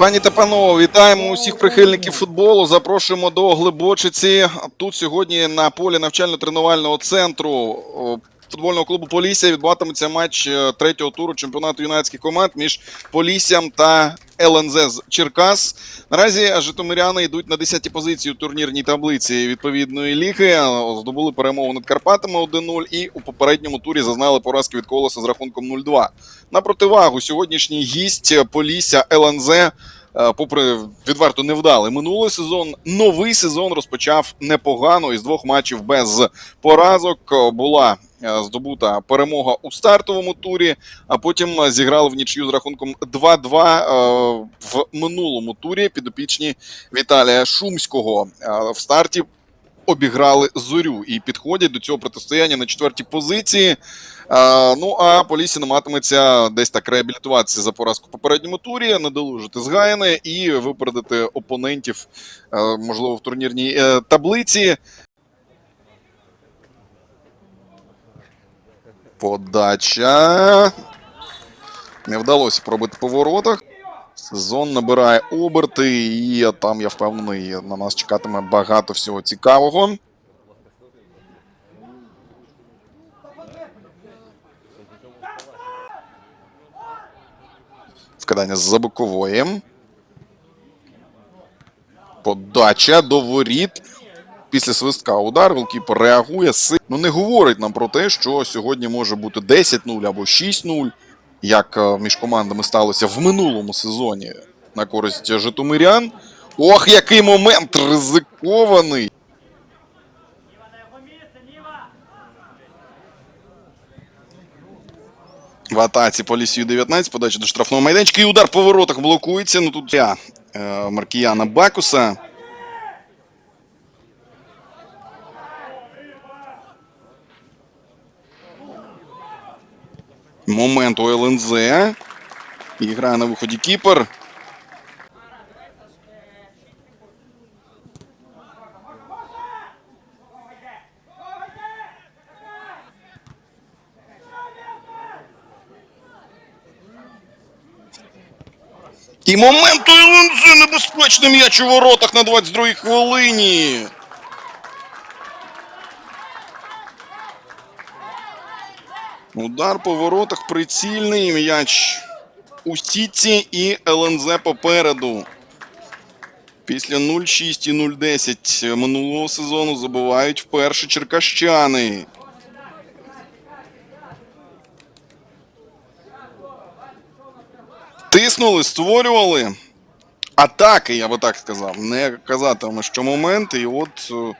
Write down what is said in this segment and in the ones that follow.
Пані та панове, вітаємо усіх прихильників футболу. Запрошуємо до Глибочиці. Тут сьогодні на полі навчально-тренувального центру футбольного клубу Полісся відбуватиметься матч е, третього туру чемпіонату юнацьких команд між Поліссям та ЛНЗ з Черкас. Наразі житомиряни йдуть на 10-й позиції у турнірній таблиці відповідної ліги. Здобули перемогу над Карпатами 1-0 і у попередньому турі зазнали поразки від колоса з рахунком 0-2. На противагу сьогоднішній гість Полісся ЛНЗ, е, попри відверто невдалий минулий сезон, новий сезон розпочав непогано із двох матчів без поразок. Була здобута перемога у стартовому турі, а потім е, зіграли в нічию з рахунком 2-2 е, в минулому турі. Підопічні Віталія Шумського Е, в старті. Обіграли зорю і підходять до цього протистояння на четвертій позиції. Е, ну а Полісі намагатиметься десь так реабілітуватися за поразку в попередньому турі, надолужити згаяне і випередити опонентів, е, можливо, в турнірній е, таблиці. Подача. Не вдалося пробити по воротах. Сезон набирає оберти, і там я впевнений, на нас чекатиме багато всього цікавого. Вкидання з бокової. Подача до воріт. Після свистка удар голкіпер реагує. Ну не говорить нам про те, що сьогодні може бути 10-0 або 6-0, як е, між командами сталося в минулому сезоні на користь житомирян. Ох, який момент ризикований! В атаці по лісію 19, подача до штрафного майданчика і удар по воротах блокується. Ну тут я е, Маркіяна Бакуса. Момент у ЛНЗ. І грає на виході кіпер. І момент у ЛНЗ небезпечний м'яч у воротах на 22-й хвилині. Удар по воротах прицільний м'яч у сітці і ЛНЗ попереду. Після 0-6 і 0-10 минулого сезону забувають вперше черкащани. Тиснули, створювали атаки, я би так сказав. Не казатиме, що моменти. І от е,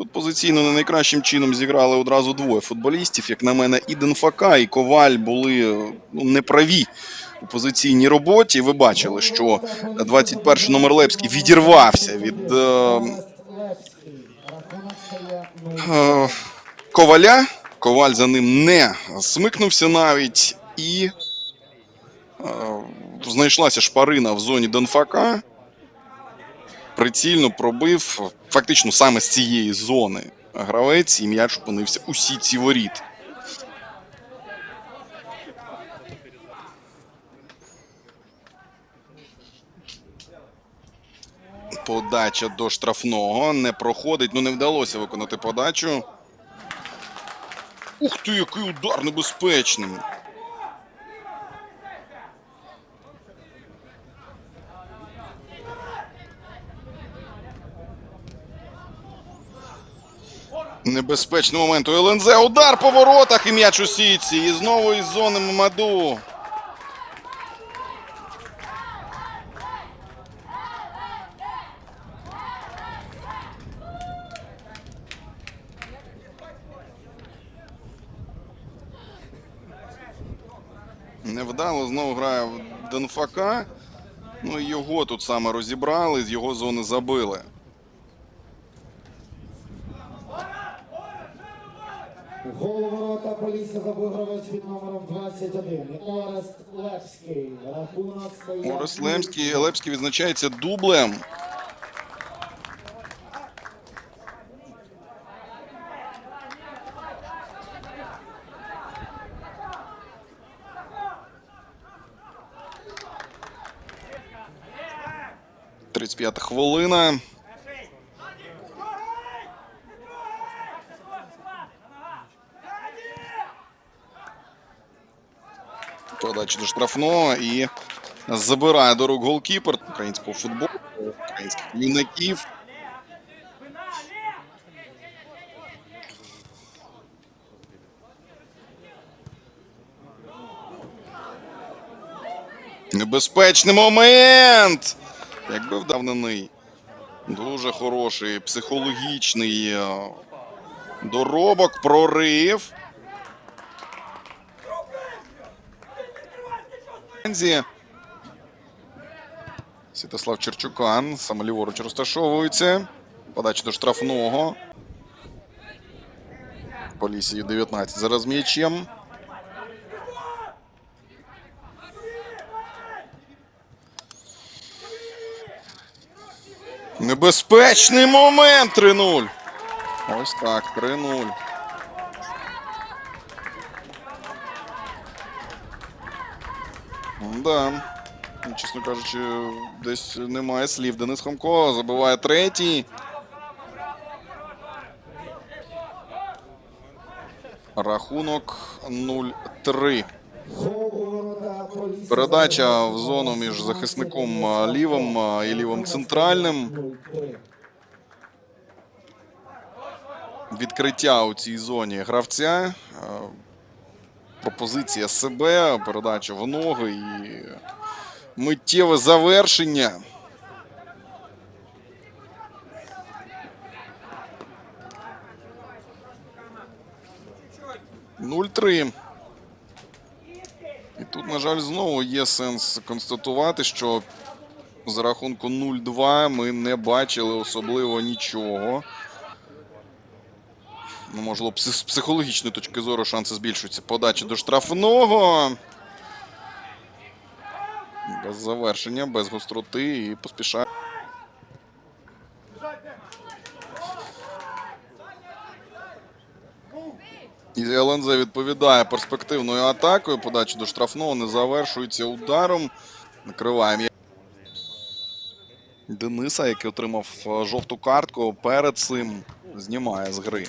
тут позиційно не найкращим чином зіграли одразу двоє футболістів. Як на мене, і Денфака, і Коваль були ну, неправі у позиційній роботі. Ви бачили, що 21 номер Лепський відірвався від е, е, Коваля. Коваль за ним не смикнувся навіть і. Е, Знайшлася шпарина в зоні Донфака. Прицільно пробив фактично саме з цієї зони гравець, і м'яч опинився у сітці воріт. Подача до штрафного не проходить. Ну не вдалося виконати подачу. Ух ти, який удар небезпечний. Небезпечний момент у ЛНЗ. Удар по воротах і м'яч у сітці. І знову із зони Мамаду. Невдало знову грає в Денфака. Ну і його тут саме розібрали, з його зони забили. Голову ворота Полісся забив гравець під номером 21. Орест Левський. Рахунок стає. Орес Лемський Лепський відзначається дублем. 35 хвилина. Подача до штрафного і забирає до рук голкіпер українського футболу, українських юнаків. Небезпечний момент! Якби вдавнений. Дуже хороший психологічний е, доробок, прорив. Пензі. Святослав Черчукан саме ліворуч розташовується. Подача до штрафного. Полісі 19 зараз м'ячем. Небезпечний момент 3-0. Ось так, 3-0. Да. Чесно кажучи, десь немає слів. Денис Хомко забиває третій. Рахунок 0-3. Гол у ворота Полісся Передача в зону між захисником лівим і лівим центральним. Відкриття у цій зоні гравця. Пропозиція себе, передача в ноги і миттєве завершення. Нуль-три. І тут, на жаль, знову є сенс констатувати, що за рахунку 0-2 ми не бачили особливо нічого. Ну, можливо, з психологічної точки зору шанси збільшуються. Подача до штрафного. Без завершення, без гостроти і поспішає. І ЛНЗ відповідає перспективною атакою. Подача до штрафного не завершується ударом. Накриває м'яч. Дениса, який отримав е, жовту картку, перед цим знімає з гри.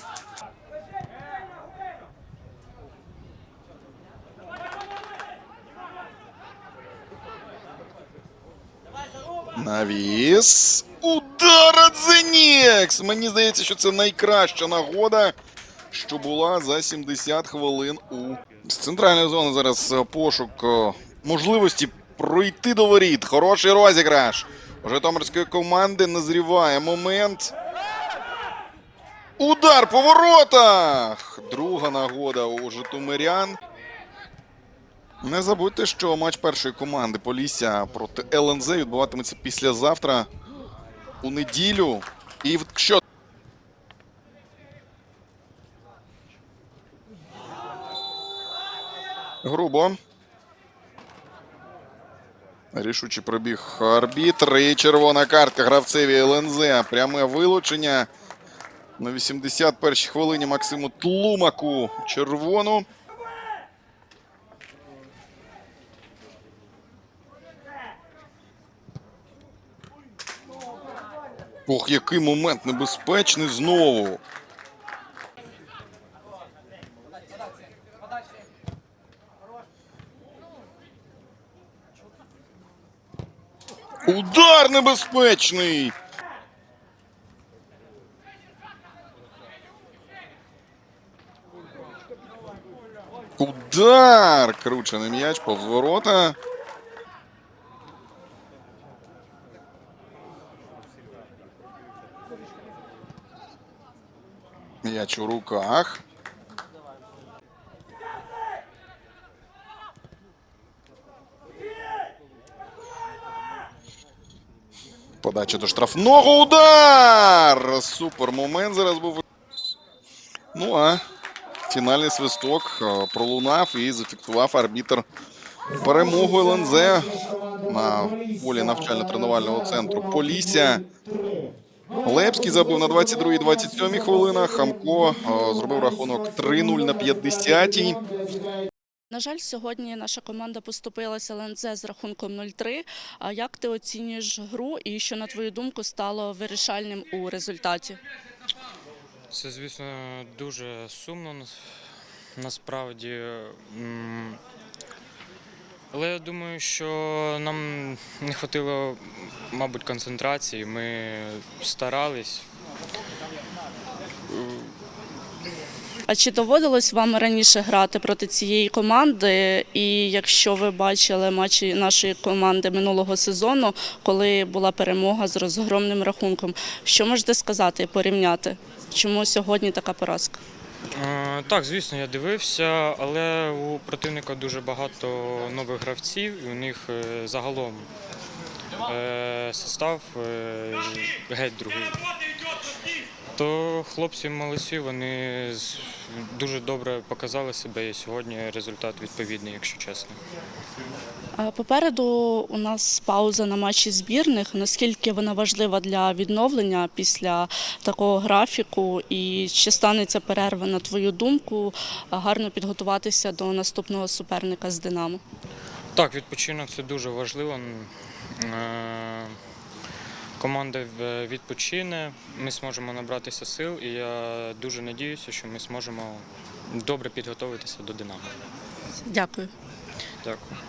Навіс. Удар від Зенікс! Мені здається, що це найкраща нагода, що була за 70 хвилин у з центральної зони. Зараз е, пошук е, можливості пройти до воріт. Хороший розіграш. У Житомирської команди назріває момент. Удар по воротах! Друга нагода у Житомирян. Не забудьте, що матч першої команди Полісся проти ЛНЗ відбуватиметься післязавтра у неділю. І що грубо. Рішучий пробіг арбітр і червона картка гравцеві ЛНЗ. Пряме вилучення. На 81-й хвилині Максиму Тлумаку червону. Ох, який момент небезпечний знову. Удар небезпечний. Удар! Кручений м'яч повз ворота. М'яч у руках. Подача до штрафного удар! Супер момент зараз був. Ну а фінальний свисток е, пролунав і зафіксував арбітр перемогу ЛНЗ на полі навчально-тренувального центру Полісся. Лепський забив на 22-й 27 хвилинах. Хамко е, зробив рахунок 3-0 на 50-й. На жаль, сьогодні наша команда поступилася ЛНЗ з рахунком 0-3. А як ти оцінюєш гру і що, на твою думку, стало вирішальним у результаті? Це, звісно, дуже сумно насправді. Але я думаю, що нам не вистачило, мабуть, концентрації. Ми старались. А чи доводилось вам раніше грати проти цієї команди? І якщо ви бачили матчі нашої команди минулого сезону, коли була перемога з розгромним рахунком, що можете сказати і порівняти? Чому сьогодні така поразка? Е, Так, звісно, я дивився, але у противника дуже багато нових гравців, і у них е, загалом е, состав геть другий. То хлопці молодці, вони дуже добре показали себе, і сьогодні результат відповідний, якщо чесно. Попереду у нас пауза на матчі збірних. Наскільки вона важлива для відновлення після такого графіку? І чи станеться перерва, на твою думку, гарно підготуватися до наступного суперника з Динамо? Так, відпочинок це дуже важливо. Е, Команда відпочине, ми зможемо набратися сил, і я дуже надіюся, що ми зможемо добре підготуватися до Динамо. Дякую. Дякую.